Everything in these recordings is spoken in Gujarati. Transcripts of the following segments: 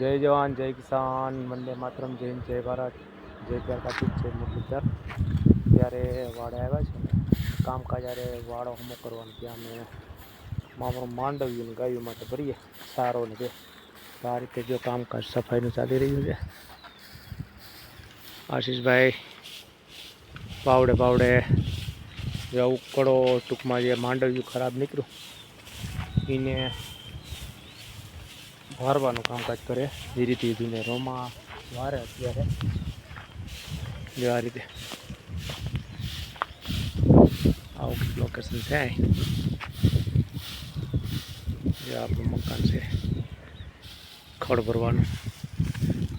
જય જવાન, જય કિસાન, વંદે માતરમ, જય જય ભારત, જય કાર્તિક જય મુરલીધર ત્યારે વાડે આવ્યા છે કામકાજ જ્યારે વાડો હમો કરવાનો, ત્યાં અમે મામરો માંડવ્યું ને ગાયું માટે ભરીએ, સારો ને તો આ રીતે જો કામકાજ સફાઈનું ચાલી રહ્યું છે. આશીષભાઈ પાવડે પાવડે જે ઉકળો ટૂંકમાં જે માંડવ્યું ખરાબ નીકળ્યું, એને વારવાનું કામકાજ કરે. એ રીતે જૂને રોમાં વારે અત્યારે. જો આ રીતે આવું લોકેશન છે જે આપણું મકાન છે. ખડ ભરવાનું.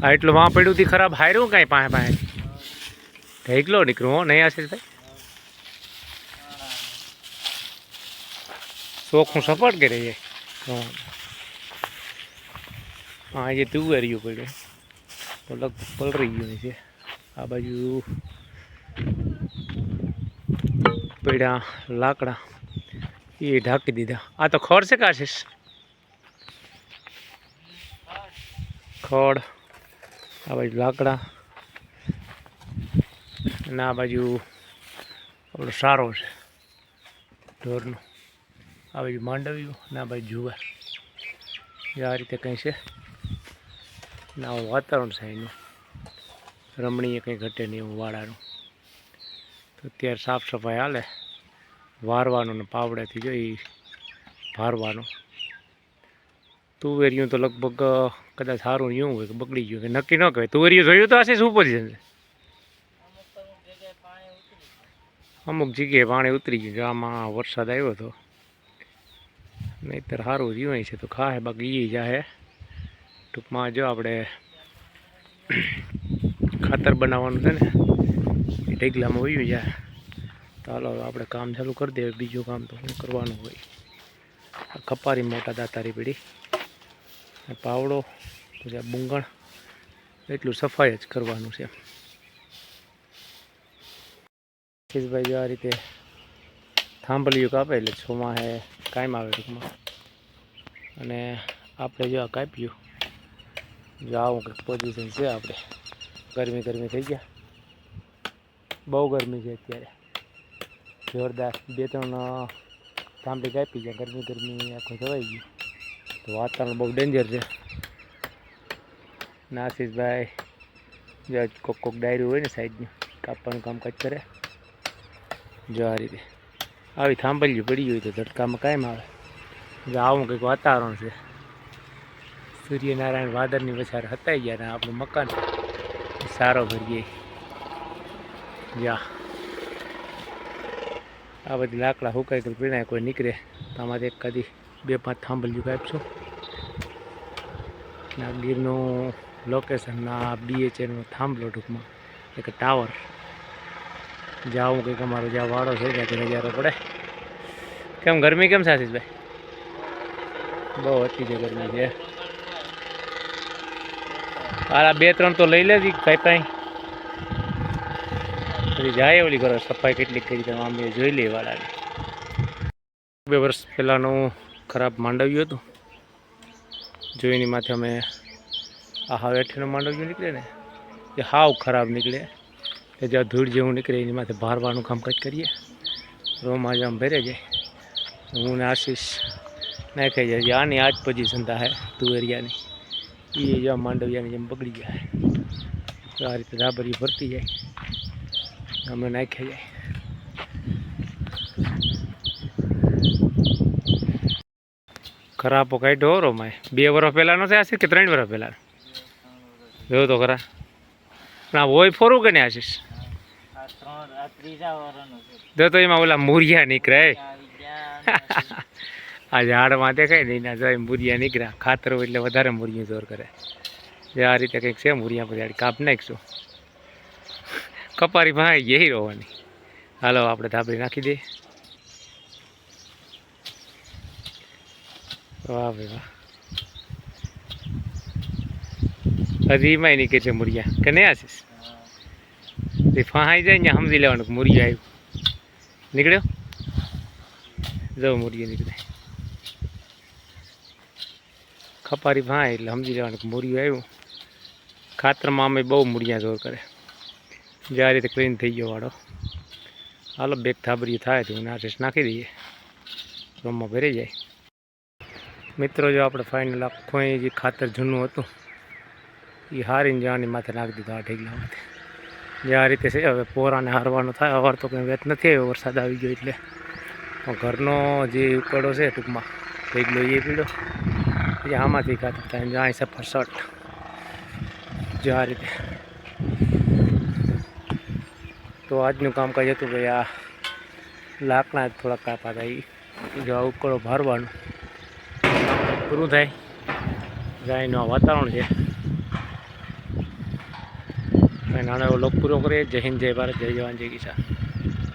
આ એટલું વાં પડ્યું હતી ખરાબ, હાર્યું કાંઈ પાસે પાસે? ઢેકલો નીકળ્યું હો, નહીં આશીષ ભાઈ હું સપાટ કરી હા, એ તુવેરિયું પડ્યું. તો પલરી ગયું છે આ બાજુ પડ્યા લાકડા, એ ઢાંકી દીધા. આ તો ખડ છે કાશીશ. ખડ, આ બાજુ લાકડા, અને આ બાજુ આપણો સારો છે, ઢોરનો. આ બાજુ માંડવ્યું, અને આ બાજુ જુવાર. આ રીતે કંઈ છે. ને આવું વાતાવરણ છે એનું. રમણીય કંઈ ઘટે નહીં એવું વાડાનું તો અત્યારે સાફ સફાઈ હાલે. વારવાનું ને પાવડેથી જોઈ ભારવાનું. તુવેરિયું તો લગભગ કદાચ સારું એવું હોય કે બગડી ગયું કે નક્કી ન કહેવાય. તુવેરિયું જોયું તો હશે પોઝિશન છે. અમુક જગ્યાએ પાણી ઉતરી ગયું આમાં વરસાદ આવ્યો હતો નહીતર સારું રહ્યું છે. તો ખાહે, બાકી એ જાહે. ટૂંકમાં જો આપણે ખાતર બનાવવાનું છે ને, એ ઢેગલામાં વયું જાય. તો હાલો આપણે કામ ચાલુ કરી દઈએ બીજું કામ તો શું કરવાનું હોય. ખપારી મોટા દાતારી પીડી. પાવડો, પછી આ બુંગણ એટલું સફાઈ જ કરવાનું છે. ભાઈ જો આ રીતે થાંભલિયું કાપે એટલે છોમાં હે કાયમ આવે ટૂંકમાં. અને આપણે જો આ કાપ્યું. જો કંઈક પોઝિશન છે આપણે. ગરમી ગરમી થઈ ગયા. બહુ ગરમી છે અત્યારે. જોરદાર બે ત્રણ થાંભલી કાપી ગયા. ગરમી ગરમી આખું જવાઈ ગયું. તો વાતાવરણ બહુ ડેન્જર છે. નાસીસભાઈ જો કોક કોક ડાયરી હોય ને સાઈડની, કાપવાનું કામકાજ કરે. જો આ રીતે. આવી થાંભલ્યું પડી હોય તો ઝટકામાં કાયમ આવે. જો આવું કંઈક વાતાવરણ છે. સૂર્યનારાયણ વાદળની વચાર હતાઈ ગયા ને આપણું મકાન સારો ભરીએ. યા. આ બધી લાકડા હુકાઈ ગયેલ પીણાય કોઈ નીકળે. તો આમાંથી એક કદી બે પાંચ થાંભલ્યું કાપશું. આ ગીરનું લોકેશન આ બીએચએનનો થાંભલો ટૂંકમાં. એક ટાવર જાવું કંઈક અમારો જ્યાં વાડો છે ત્યાંથી નજારો પડે. કેમ, ગરમી કેમ છે ભાઈ? બહુ અતિ છે ગરમી છે. આ બે ત્રણ તો લઈ લેજી કઈ પાઈ પછી જાય ઓલી કરો સફાઈ કેટલી કરી આમ જોઈ લઈએ વાળાને. બે વર્ષ પહેલાંનું ખરાબ માંડવ્યું હતું. જોઈની માથે અમે આ હાવ હેઠળનું માંડવ્યું નીકળે ને, એ હાવ ખરાબ નીકળે. કે જ્યાં ધૂળ જેવું નીકળે, એની માથે ભારવાનું કામકાજ કરીએ. રોમાં આમ ભરે જાય. હું ને આશીષ નાખાઈ જાય. આની આજ પોઝિશન થાય તુવેરિયાની એ જ્યાં માંડવિયાની જેમ બગડી ગયા તો આ રીતે રાબરી ભરતી જાય. અમે નાખ્યા જાય. ખરાબો કાઢ્યો રોમાય બે વર્ષ પહેલાંનો છે આશીષ કે ત્રણ વર્ષ પહેલાં? જોયો તો ખરા. આ હોય ફોરું કે નહીં આશીષ? જો તો એમાં ઓલા મૂરિયા નીકળે. આ ઝાડમાં દેખાય ને એના જાય મૂરિયા નીકળ્યા. ખાતર એટલે વધારે મૂરિયું જોર કરે. જે આ રીતે કંઈક છે મૂરિયા પછી કાપ નાખીશું. કપારી ભાઈ યહી રોવાની. હાલો આપણે ધાબળી નાખી દઈએ. વાહ ભાઈ વાહ. હજીમાં એમાંય નીકળે છે મૂરિયા. કે નહીં આશીષ? એ ફહાઈ જાય ને સમજી લેવાનું કે મૂરિયા આવ્યું. નીકળ્યો? જો મૂરિયા નીકળે. ખપારી ભાઈ, એટલે સમજી જવાનું કે મૂર્યું આવ્યું. ખાતરમાં અમે બહુ મૂળિયા જોર કરે. જે રીતે ક્લીન થઈ ગયો વાળો. હાલો બેગ થાબરી થાય તો ના ટેસ્ટ નાખી દઈએ. રૂમમાં ભરી જાય. મિત્રો, જો આપણે ફાઇનલ આખું જે ખાતર જૂનું હતું, એ હારીને જવાની માથે નાખી દીધું આ ઢીગલામાંથી જે આ રીતે છે, હવે પોરાને હારવાનું થાય. અવાર તો કંઈ વેત નથી આવ્યો, વરસાદ આવી ગયો એટલે. ઘરનો જે ઉકળો છે ટૂંકમાં, ઢીગલો એ પીડો એ આમાંથી ખાતા થાય જાય છે ફસટ જો આ રીતે તો આજનું કામકાજ હતું ભાઈ આ લાકડા જ થોડાક કાપા હતા. જો આ ઉકળો ભરવાનું. પૂરું થાય. ગાયનું આ વાતાવરણ છે. નાનો એવો લોક પૂરો કરીએ. જય હિન્દ, જય ભારત, જય જવાન, જય કિસાન.